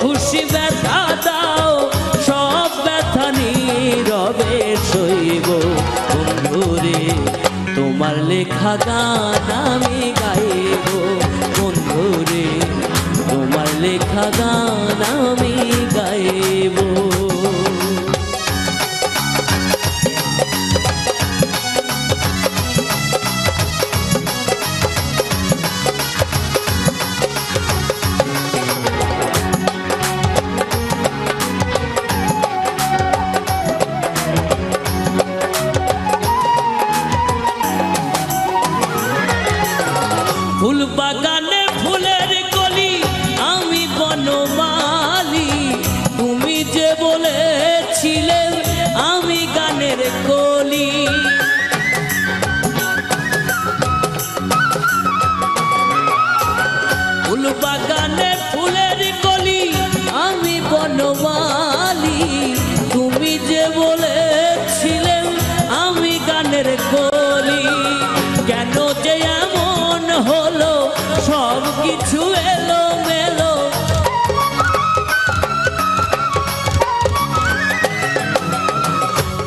খুশি ব্যথা দাও, সব ব্যথা নীরবে সইব। বন্ধুরে, তোমার লেখা গান আমি গাইব। বন্ধুরে, তোমার লেখা গান আমি গাইব। ফুল বাগানে ফুলের কলি আমি বনমালি। তুমি যে বলেছিলে আমি গানের কলি। কিছু এলো মেলো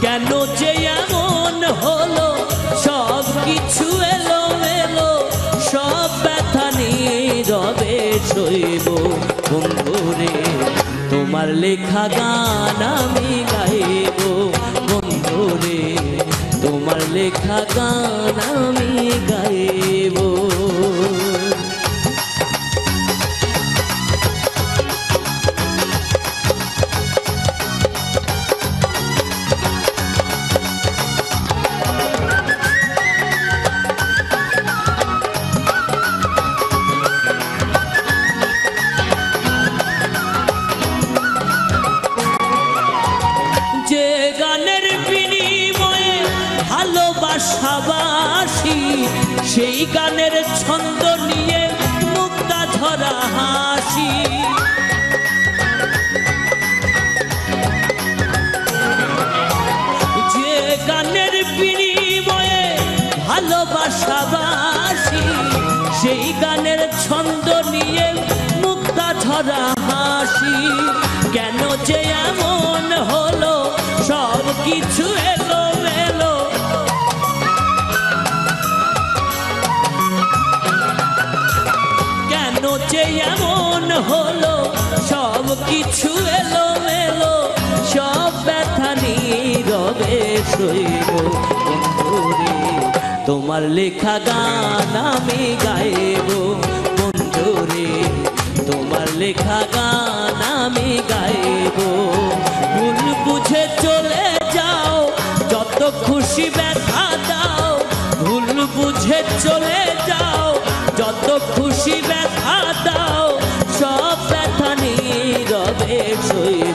কেন যে এমন হলো? সব কিছু মেলো সব বন্ধুরে, তোমার লেখা গান আমি গাইব। বন্ধুরে, তোমার লেখা গান সেই গানের ছন্দ নিয়ে মুক্তা ধরা হাসি। যে গানের বিনিময়ে ভালোবাসাবাসি সেই গানের ছন্দ নিয়ে মুক্তা ধরা হাসি। কেন যে এমন হলো সব কিছু হলো সব কিছু এলো মেলো সব ব্যথা নীরবে সইব। বন্ধুরে, তোমার লেখা গান আমি গাইব। বন্ধুরে, তোমার লেখা গান আমি গাইব। ভুল বুঝে চলে যাও, যত খুশি ব্যথা দাও। ভুল বুঝে চলে যাও vejo